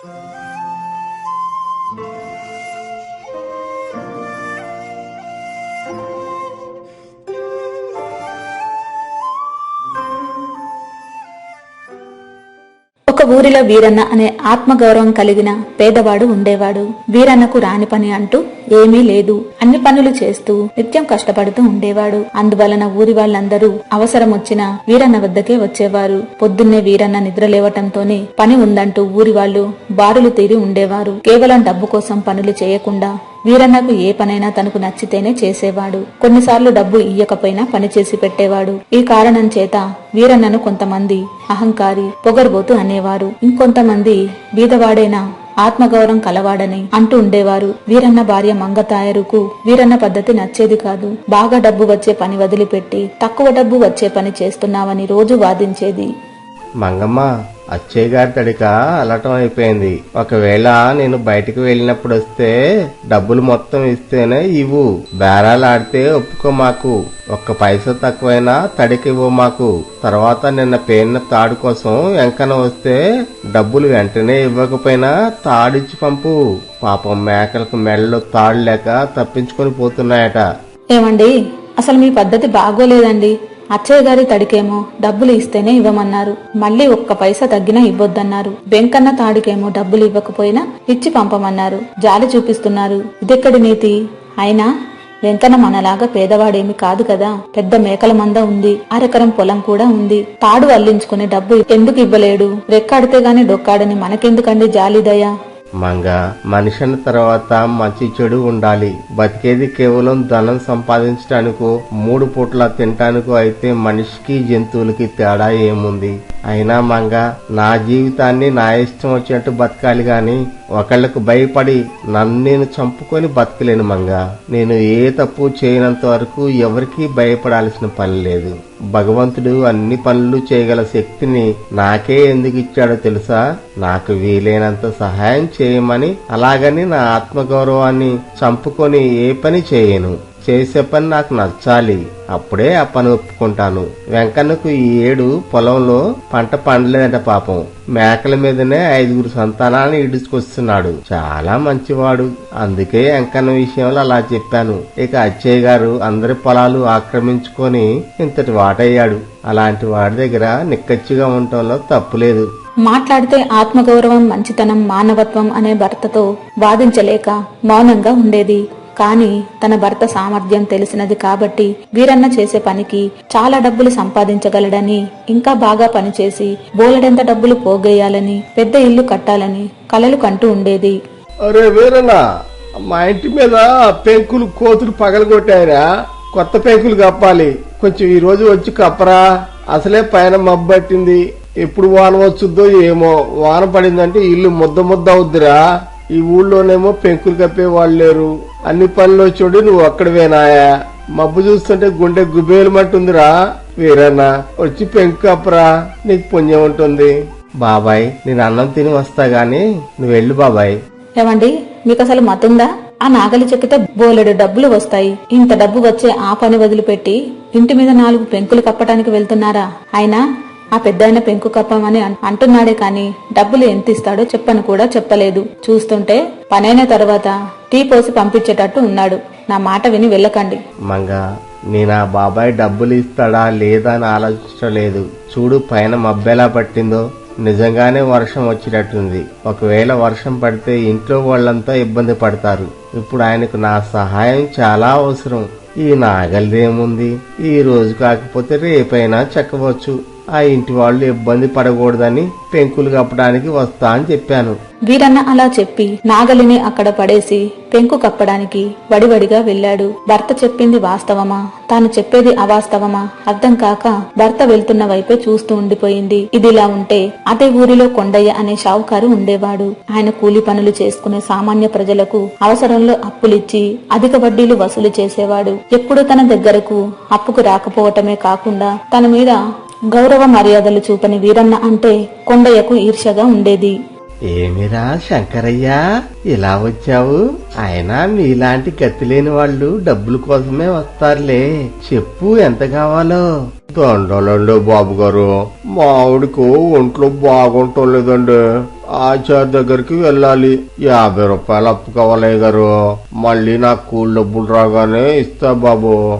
ఒక ఊరిలో వీరన్న అనే ఆత్మగౌరవం కలిగిన పేదవాడు ఉండేవాడు. వీరన్నకు రాని పని అంటూ ఏమీ లేదు. అన్ని పనులు చేస్తూ నిత్యం కష్టపడుతూ ఉండేవాడు. అందువలన ఊరి వాళ్ళందరూ అవసరం వచ్చిన వీరన్న వద్దకే వచ్చేవారు. పొద్దున్నే వీరన్న నిద్ర లేవటంతోనే పని ఉందంటూ ఊరి వాళ్ళు బారులు తీరి ఉండేవారు. కేవలం డబ్బు కోసం పనులు చేయకుండా వీరన్నకు ఏ పనైనా తనకు నచ్చితేనే చేసేవాడు. కొన్నిసార్లు డబ్బు ఇయ్యకపోయినా పని చేసి పెట్టేవాడు. ఈ కారణం చేత వీరన్నను కొంతమంది అహంకారి పొగరుబోతు అనేవారు. ఇంకొంతమంది బీదవాడైనా ఆత్మగౌరవం కలవాడని అంటూ ఉండేవారు. వీరన్న భార్య మంగతాయరుకు వీరన్న పద్ధతి నచ్చేది కాదు. బాగా డబ్బు వచ్చే పని వదిలిపెట్టి తక్కువ డబ్బు వచ్చే పని చేస్తున్నావని రోజు వాదించేది. మంగమ్మ అచ్చయ్య గారి తడిక అలటం అయిపోయింది. ఒకవేళ నేను బయటికి వెళ్ళినప్పుడు వస్తే డబ్బులు మొత్తం ఇస్తేనే ఇవ్వు. బేరాలు ఆడితే ఒప్పుకో మాకు. ఒక్క పైసా తక్కువైనా తడికి ఇవ్వు మాకు. తర్వాత నిన్న పేరిన తాడు కోసం వెంకన వస్తే డబ్బులు వెంటనే ఇవ్వకపోయినా తాడిచ్చి పంపు. పాపం మేకలకు మెడలో తాడు లేక తప్పించుకొని పోతున్నాయట. ఏమండి? అసలు మీ పద్ధతి బాగోలేదండి. అచ్చయ్య గారి తడికేమో డబ్బులు ఇస్తేనే ఇవ్వమన్నారు. మళ్ళీ ఒక్క పైసా తగ్గినా ఇవ్వొద్దన్నారు. వెంకన్న తాడికేమో డబ్బులు ఇవ్వకపోయినా ఇచ్చి పంపమన్నారు. జాలి చూపిస్తున్నారు. ఇదెక్కడి నీతి? అయినా వెంకన్న మనలాగా పేదవాడేమి కాదు కదా. పెద్ద మేకల మంద ఉంది. అరెకరం పొలం కూడా ఉంది. తాడు అల్లించుకునే డబ్బు ఎందుకు ఇవ్వలేడు? రెక్కాడితే గాని డొక్కాడని మనకెందుకండి జాలిదయ మంగ మనిషిని తర్వాత మంచి చెడు ఉండాలి. బతికేది కేవలం ధనం సంపాదించటానికో మూడు పూట్ల తినటానికో అయితే మనిషికి జంతువులకి తేడా ఏముంది? అయినా మంగ నా జీవితాన్ని నా ఇష్టం వచ్చినట్టు బతకాలి గాని ఒకళ్ళకు భయపడి నన్ను నేను చంపుకొని బతకలేను మంగ. నేను ఏ తప్పు చేయనంత వరకు ఎవరికీ భయపడాల్సిన పని లేదు. భగవంతుడు అన్ని పనులు చేయగల శక్తిని నాకే ఎందుకు ఇచ్చాడో తెలుసా? నాకు వీలైనంత సహాయం చేయమని అలాగని నా ఆత్మగౌరవాన్ని చంపుకొని ఏ పని చేయను. చేసే పని నాకు నచ్చాలి. అప్పుడే ఆ పని ఒప్పుకుంటాను. వెంకన్నకు ఈ ఏడు పొలంలో పంట పండలేదంట పాపం. మేకల మీదనే ఐదుగురు సంతానాన్ని ఇడుచుకొస్తున్నాడు చాలా మంచివాడు. అందుకే వెంకన్న విషయంలో అలా చెప్పాను. ఇక అచ్చయ్య గారు అందరి పొలాలు ఆక్రమించుకొని ఇంతటి వాటయ్యాడు. అలాంటి వాడి దగ్గర నిక్కచ్చిగా ఉండటంలో తప్పులేదు మాట్లాడితే ఆత్మగౌరవం మంచితనం మానవత్వం అనే భర్తతో వాదించలేక మౌనంగా ఉండేది. కాని తన భర్త సామర్థ్యం తెలిసినది కాబట్టి వీరన్న చేసే పనికి చాలా డబ్బులు సంపాదించగలడని ఇంకా బాగా పనిచేసి బోలెడంత డబ్బులు పోగేయాలని పెద్ద ఇల్లు కట్టాలని కలలు కంటూ ఉండేది. అరే మా ఇంటి మీద పెంకులు కోతులు పగలగొట్టారా కొత్త పెంకులు కప్పాలి. కొంచెం ఈ రోజు వచ్చి కప్పరా. అసలే పైన మబ్బట్టింది ఎప్పుడు వాన వచ్చుద్దో ఏమో. వాన పడిందంటే ఇల్లు ముద్ద ముద్ద అవుద్దిరా. ఈ ఊళ్ళోనేమో పెంకులు కప్పే వాళ్ళు లేరు. అన్ని పనులు చూడు నువ్వు అక్కడవేనాయా మబ్బు చూస్తుంటే గుండె గుబేలు మట్టుందిరా. వీరన్నా వచ్చి పెంకు కప్పరా. నీకు పుణ్యం ఉంటుంది. బాబాయ్ నేను అన్నం తిని వస్తా గాని నువ్వు వెళ్ళు బాబాయ్. ఏమండి మీకు అసలు మతుందా? ఆ నాగలి చెక్కితే బోలెడు డబ్బులు వస్తాయి. ఇంత డబ్బు వచ్చే ఆ పని వదిలిపెట్టి ఇంటి మీద నాలుగు పెంకులు కప్పటానికి వెళ్తున్నారా? అయినా ఆ పెద్దాయన పెంకు కప్పం అని అంటున్నాడే కాని డబ్బులు ఎంత ఇస్తాడో చెప్పను కూడా చెప్పలేదు. చూస్తుంటే పనైన తర్వాత టీ పోసి పంపించేటట్టు ఉన్నాడు. నా మాట విని వెళ్ళకండి. మంగ నేను ఆ బాబాయ్ డబ్బులు ఇస్తాడా లేదా అని ఆలోచించలేదు చూడు పైన మబ్బెలా పట్టిందో. నిజంగానే వర్షం వచ్చేటట్టుంది ఒకవేళ వర్షం పడితే ఇంట్లో వాళ్ళంతా ఇబ్బంది పడతారు. ఇప్పుడు ఆయనకు నా సహాయం చాలా అవసరం. ఈ నాగలిదేముంది? ఈ రోజు కాకపోతే రేపైనా చెక్కవచ్చు. ఆ ఇంటి వాళ్ళు ఇబ్బంది పడకూడదని పెంకులు కప్పడానికి వస్తా అని చెప్పాను. వీరన్న అలా చెప్పి నాగలిని అక్కడ పడేసి పెంకు కప్పడానికి వడివడిగా వెళ్ళాడు. భర్త చెప్పింది వాస్తవమా? తాను చెప్పేది అవాస్తవమా? అర్థం కాక భర్త వెళ్తున్న వైపే చూస్తూ ఉండిపోయింది. ఇదిలా ఉంటే అదే ఊరిలో కొండయ్య అనే షావుకారు ఉండేవాడు. ఆయన కూలి పనులు చేసుకునే సామాన్య ప్రజలకు అవసరంలో అప్పులిచ్చి అధిక వడ్డీలు వసూలు చేసేవాడు. ఎప్పుడు తన దగ్గరకు అప్పుకు రాకపోవటమే కాకుండా తన మీద గౌరవ మర్యాదలు చూపని వీరన్న అంటే కొండయ్యకు ఈర్ష్యగా ఉండేది. ఏమిరా శంకరయ్య? ఇలా వచ్చావు? అయినా మీలాంటి గతి లేని వాళ్ళు డబ్బుల కోసమే వస్తారులే. చెప్పు ఎంత కావాలో. దండలండి బాబు గారు మావిడికి ఒంట్లో బాగుంటం లేదండి. ఆచార్ దగ్గరికి వెళ్ళాలి. యాభై రూపాయలు అప్పు కావాలయ్య గారు. మళ్ళీ నాకు కూలి డబ్బులు రాగానే ఇస్తా బాబు.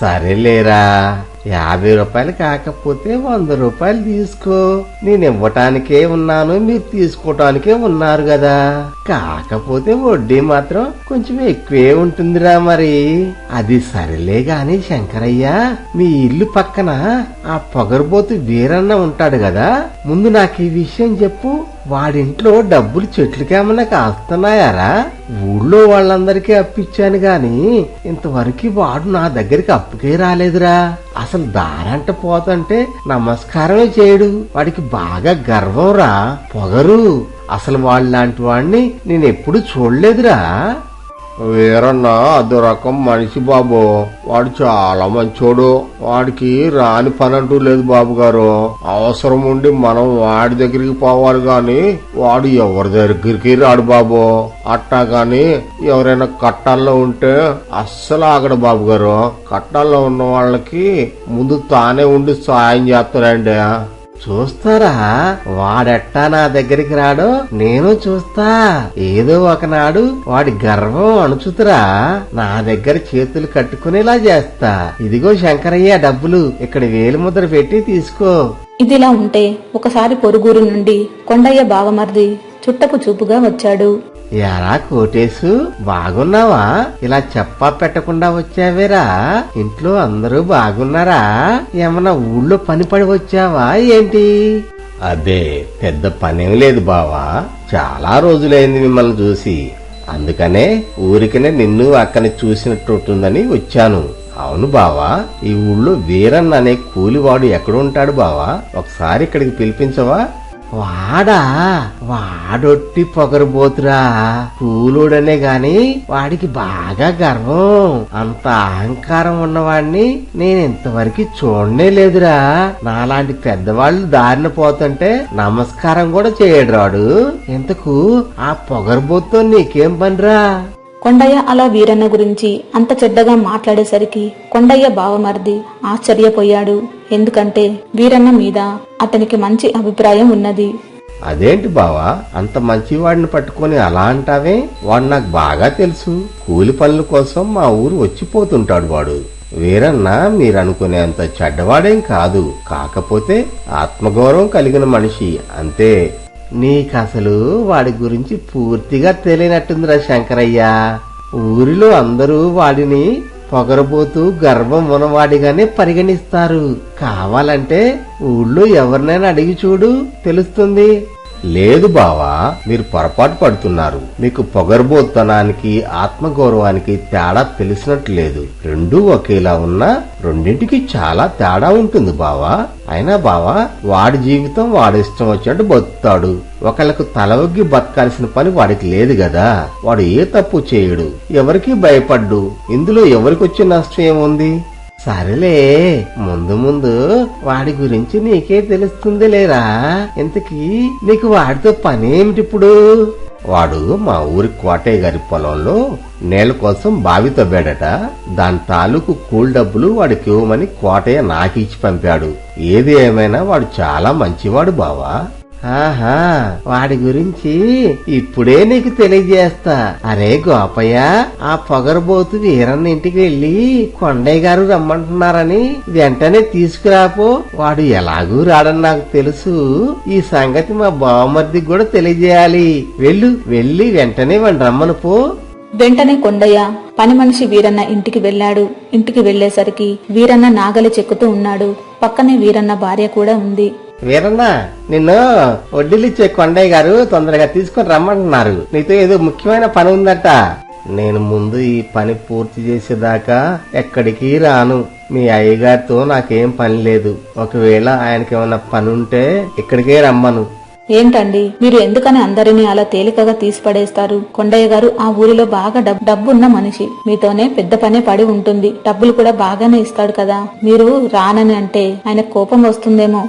సరేలేరా. యాభై రూపాయలు కాకపోతే వంద రూపాయలు తీసుకో. నేను ఇవ్వటానికే ఉన్నాను మీరు తీసుకోవటానికే ఉన్నారు కదా. కాకపోతే వడ్డీ మాత్రం కొంచెం ఎక్కువే ఉంటుందిరా మరి. అది సరేలే గాని శంకరయ్య మీ ఇల్లు పక్కన ఆ పొగరబోతు వీరన్న ఉంటాడు కదా. ముందు నాకు ఈ విషయం చెప్పు. వాడింట్లో డబ్బులు చెట్లకేమన్నా కాస్తున్నాయారా? ఊళ్ళో వాళ్ళందరికీ అప్పిచ్చాను గాని ఇంతవరకు వాడు నా దగ్గరికి అప్పుకే రాలేదురా. అసలు దారంట పోతంటే నమస్కారమే చేయడు. వాడికి బాగా గర్వంరా. పొగరు. అసలు వాళ్ళలాంటి వాడిని నేను ఎప్పుడు చూడలేదురా. వీరన్న అదో రకం మనిషి బాబు. వాడు చాలా మంచోడు. వాడికి రాని పని అంటూ లేదు బాబు గారు. అవసరం ఉండి మనం వాడి దగ్గరికి పోవాలి గాని వాడు ఎవరి దగ్గరికి రాడు బాబు. అట్టా గాని ఎవరైనా కట్టాల్లో ఉంటే అస్సలు ఆగడు బాబు గారు. కట్టాల్లో ఉన్న వాళ్ళకి ముందు తానే ఉండి సాయం చేస్తాడండి. చూస్తారా? వాడెట్టా నా దగ్గరికి రాడో? నేను చూస్తా. ఏదో ఒకనాడు వాడి గర్వం అణుచుతురా. నా దగ్గర చేతులు కట్టుకునేలా చేస్తా. ఇదిగో శంకరయ్య డబ్బులు. ఇక్కడ వేలు ముద్ర పెట్టి తీసుకో. ఇదిలా ఉంటే ఒకసారి పొరుగురు నుండి కొండయ్య బావమర్ది చుట్టపు చూపుగా వచ్చాడు. ఎరా కోటేసు బాగున్నావా? ఇలా చెప్పా పెట్టకుండా వచ్చావేరా? ఇంట్లో అందరూ బాగున్నారా? ఏమన్నా ఊళ్ళో పని పడి వచ్చావా? ఏంటి? అదే పెద్ద పనేం లేదు బావా. చాలా రోజులైంది మిమ్మల్ని చూసి. అందుకనే ఊరికనే నిన్ను అక్కని చూసినట్టుంటుందని వచ్చాను. అవును బావా ఈ ఊళ్ళో వీరన్న అనే కూలివాడు ఎక్కడుంటాడు బావా? ఒకసారి ఇక్కడికి పిలిపించవా? వాడా వాడొట్టి పొగరబోతురా. కూలుడనే గాని వాడికి బాగా గర్వం. అంత అహంకారం ఉన్నవాడిని నేను ఇంతవరకు చూడనే లేదురా. నాలాంటి పెద్దవాళ్ళు దారిన పోతుంటే నమస్కారం కూడా చేయడు రాడు. ఇంతకు ఆ పొగరబోతో నీకేం పనిరా? కొండయ్య అలా వీరన్న గురించి అంత చెడ్డగా మాట్లాడేసరికి కొండయ్య బావమర్ది ఆశ్చర్యపోయాడు. ఎందుకంటే వీరన్న మీద అతనికి మంచి అభిప్రాయం ఉన్నది. అదేంటి బావా? అంత మంచివాడిని పట్టుకొని అలా అంటావే? వాడు నాకు బాగా తెలుసు. కూలి పనుల కోసం మా ఊరు వచ్చిపోతుంటాడు వాడు. వీరన్న మీరనుకునేంత చెడ్డవాడేం కాదు. కాకపోతే ఆత్మగౌరవం కలిగిన మనిషి. అంతే. నీకసలు వాడి గురించి పూర్తిగా తెలియనట్టుందిరా శంకరయ్య. ఊరిలో అందరూ వాడిని పొగరబోతూ గర్వం ఉన్నవాడిగానే పరిగణిస్తారు. కావాలంటే ఊళ్ళో ఎవరినైనా అడిగి చూడు తెలుస్తుంది. లేదు బావా మీరు పొరపాటు పడుతున్నారు. మీకు పొగర్బోత్తనానికి ఆత్మగౌరవానికి తేడా తెలిసినట్టు లేదు. రెండూ ఒకేలా ఉన్నా రెండింటికి చాలా తేడా ఉంటుంది బావా. అయినా బావా వాడి జీవితం వాడి ఇష్టం వచ్చినట్టు బతుకుతాడు. ఒకళ్ళకు తలవగ్గి బతకాల్సిన పని వాడికి లేదు కదా వాడు ఏ తప్పు చేయడు. ఎవరికి భయపడ్డు. ఇందులో ఎవరికొచ్చే నష్టం ఏముంది? సరేలే ముందు ముందు వాడి గురించి నీకే తెలుస్తుంది లేరా? ఇంతకీ నీకు వాడితో పనేమిటిప్పుడు వాడు మా ఊరి కోటయ్య గారి పొలంలో నేల కోసం బావి తవ్వాడట దాని తాలూకు కూల్ డబ్బులు వాడికి ఇవ్వమని కోటయ్య నాకిచ్చి పంపాడు. ఏది ఏమైనా వాడు చాలా మంచివాడు బావా. ఆహా వాడి గురించి ఇప్పుడే నీకు తెలియజేస్తా. అరే గోపయ్య ఆ పొగరబోతు వీరన్న ఇంటికి వెళ్ళి కొండయ్య గారు రమ్మంటున్నారని వెంటనే తీసుకురాపో. వాడు ఎలాగూ రాడని నాకు తెలుసు. ఈ సంగతి మా బావమర్దికి కూడా తెలియజేయాలి. వెళ్ళు వెళ్ళి వెంటనే వాడిని రమ్మను పో. వెంటనే కొండయ్య పని మనిషి వీరన్న ఇంటికి వెళ్ళాడు. ఇంటికి వెళ్ళేసరికి వీరన్న నాగలి చెక్కుతూ ఉన్నాడు. పక్కనే వీరన్న భార్య కూడా ఉంది. వీరన్న నిన్ను వడ్డీలిచ్చే కొండయ్య గారు తొందరగా తీసుకొని రమ్మంటున్నారు. నీతో ఏదో ముఖ్యమైన పని ఉందట. నేను ముందు ఈ పని పూర్తి చేసేదాకా ఎక్కడికి రాను. మీ అయ్యగారితో నాకేం పని లేదు. ఒకవేళ ఆయనకి ఏమైనా పని ఉంటే ఇక్కడికే రమ్మను. ఏంటండి? మీరు ఎందుకని అందరినీ అలా తేలికగా తీసిపడేస్తారు? కొండయ్య గారు ఆ ఊరిలో బాగా డబ్బున్న మనిషి. మీతోనే పెద్ద పనే పడి ఉంటుంది. డబ్బులు కూడా బాగానే ఇస్తాడు కదా. మీరు రానని అంటే ఆయన కోపం వస్తుందేమో.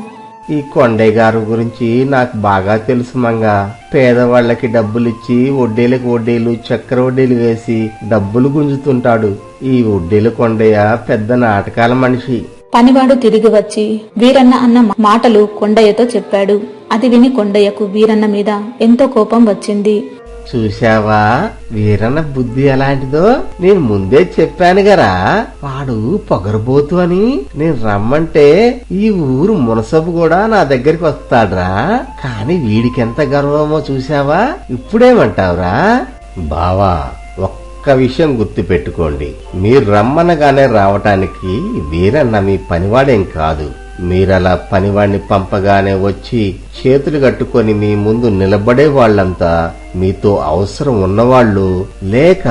ఈ కొండయ్య గారు గురించి నాకు బాగా తెలుసు మంగా. పేదవాళ్ళకి డబ్బులిచ్చి వడ్డీలకు వడ్డీలు చక్కెర వడ్డీలు వేసి డబ్బులు గుంజుతుంటాడు. ఈ వడ్డీల కొండయ్య పెద్ద నాటకాల మనిషి. పనివాడు తిరిగి వచ్చి వీరన్న అన్న మాటలు కొండయ్యతో చెప్పాడు. అది విని కొండయ్యకు వీరన్న మీద ఎంతో కోపం వచ్చింది. చూశావా? వీరన్న బుద్ధి ఎలాంటిదో? నేను ముందే చెప్పాను గరా వాడు పొగరబోతు అని. నేను రమ్మంటే ఈ ఊరు మునసబు కూడా నా దగ్గరికి వస్తాడ్రా. కాని వీడికెంత గర్వమో చూశావా? ఇప్పుడేమంటావురా? బావా ఒక్క విషయం గుర్తు పెట్టుకోండి మీరు రమ్మనగానే రావటానికి వీరన్న మీ పనివాడేం కాదు. మీరలా పనివాణ్ణి పంపగానే వచ్చి చేతులు కట్టుకొని మీ ముందు నిలబడే వాళ్ళంతా మీతో అవసరం ఉన్నవాళ్ళు లేక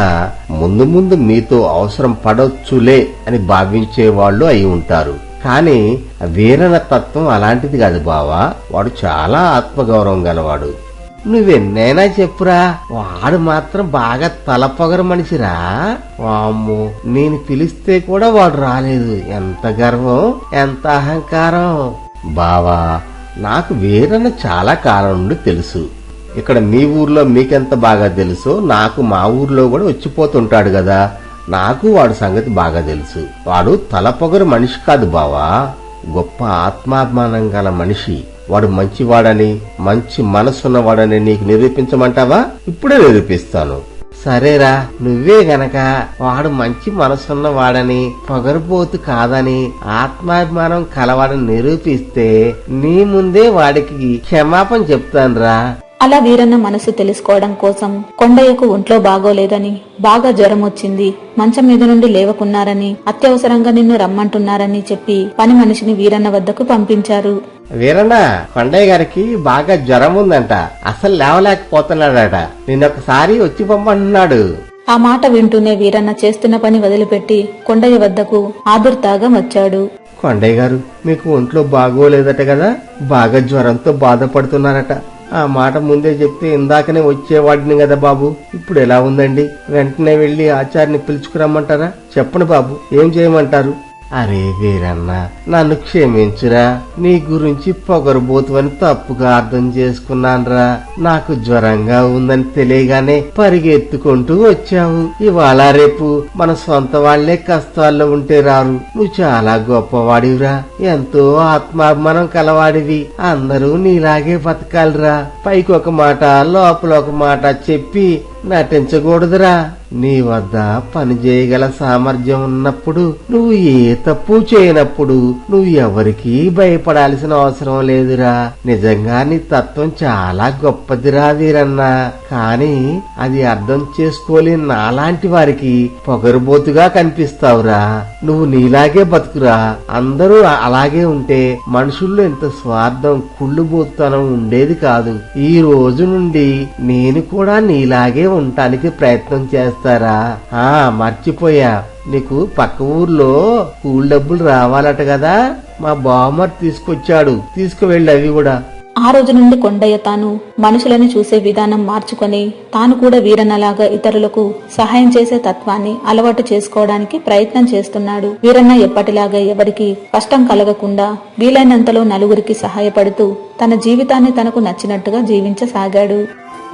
ముందు ముందు మీతో అవసరం పడొచ్చులే అని భావించే వాళ్ళు అయి ఉంటారు. కానీ వీరన తత్వం అలాంటిది కాదు బావా. వాడు చాలా ఆత్మగౌరవం గలవాడు. నువ్వెన్నైనా చెప్పురా వాడు మాత్రం బాగా తలపొగర మనిషిరా. వామ్మో నేను పిలిస్తే కూడా వాడు రాలేదు. ఎంత గర్వం ఎంత అహంకారం. బావా నాకు వీరన్న చాలా కాలం నుండి తెలుసు. ఇక్కడ మీ ఊర్లో మీకెంత బాగా తెలుసో నాకు మా ఊర్లో కూడా వచ్చిపోతుంటాడు కదా. నాకు వాడు సంగతి బాగా తెలుసు. వాడు తలపొగరు మనిషి కాదు బావా. గొప్ప ఆత్మాభిమానం గల మనిషి. వాడు మంచివాడని మంచి మనసున్నవాడని నీకు నిరూపించమంటావా? ఇప్పుడే నిరూపిస్తాను. సరేరా నువ్వే గనక వాడు మంచి మనసున్నవాడని పొగరుబోతు కాదని ఆత్మాభిమానం కలవాడని నిరూపిస్తే నీ ముందే వాడికి క్షమాపణ చెప్తానురా. అలా వీరన్న మనసు తెలుసుకోవడం కోసం కొండయ్యకు ఒంట్లో బాగోలేదని బాగా జ్వరం వచ్చింది మంచం మీద నుండి లేవకున్నారని అత్యవసరంగా నిన్ను రమ్మంటున్నారని చెప్పి పని మనిషిని వీరన్న వద్దకు పంపించారు. వీరన్న కొండయ్య గారికి బాగా జ్వరం ఉందంట అసలు లేవలేకపోతున్నాడట. నిన్నొకసారి వచ్చి పంపంటున్నాడు ఆ మాట వింటూనే వీరన్న చేస్తున్న పని వదిలిపెట్టి కొండయ్య వద్దకు ఆదుర్తాగా వచ్చాడు. కొండయ్య గారు మీకు ఒంట్లో బాగోలేదట కదా? బాగా జ్వరంతో బాధపడుతున్నారట. ఆ మాట ముందే చెప్తే ఇందాకనే వచ్చేవాడిని కదా బాబు. ఇప్పుడు ఎలా ఉందండి? వెంటనే వెళ్ళి ఆచార్యని పిలుచుకురమ్మంటారా? చెప్పండి బాబు ఏం చేయమంటారు? అరే వీరన్న నన్ను క్షమించురా. నీ గురించి పొగరబోతువని తప్పుగా అర్థం చేసుకున్నానరా. నాకు జ్వరంగా ఉందని తెలియగానే పరిగెత్తుకుంటూ వచ్చావు. ఇవాళ రేపు మన సొంత వాళ్ళే కష్టాల్లో ఉంటే రారు. నువ్వు చాలా గొప్పవాడివిరా. ఎంతో ఆత్మాభిమానం కలవాడివి. అందరూ నీలాగే బతకాలిరా. పైకి ఒక మాట లోపల ఒక మాట చెప్పి నటించకూడదురా. నీ వద్ద పని చేయగల సామర్థ్యం ఉన్నప్పుడు నువ్వు ఏ తప్పు చేయనప్పుడు నువ్వు ఎవరికీ భయపడాల్సిన అవసరం లేదురా. నిజంగా నీ తత్వం చాలా గొప్పదిరా వీరన్నా. కాని అది అర్థం చేసుకోలేని నాలాంటి వారికి పొగరుబోతుగా కనిపిస్తావురా. నువ్వు నీలాగే బతుకురా. అందరూ అలాగే ఉంటే మనుషుల్లో ఇంత స్వార్థం కుళ్ళుబోతనం ఉండేది కాదు. ఈ రోజు నుండి నేను కూడా నీలాగే ఉండటానికి ప్రయత్నం చేస్తారా? ఆ మర్చిపోయా. నీకు పక్క ఊర్లో కూల్ డబ్బులు రావాలట కదా. మా బామ్మర్ తీసుకొచ్చాడు. తీసుకువెళ్ళి అవి కూడా. ఆ రోజు నుండి కొండయ్య తాను మనుషులని చూసే విధానం మార్చుకొని తాను కూడా వీరన్నలాగా ఇతరులకు సహాయం చేసే తత్వాన్ని అలవాటు చేసుకోవడానికి ప్రయత్నం చేస్తున్నాడు. వీరన్న ఎప్పటిలాగా ఎవరికి కష్టం కలగకుండా వీలైనంతలో నలుగురికి సహాయపడుతూ తన జీవితాన్ని తనకు నచ్చినట్టుగా జీవించసాగాడు.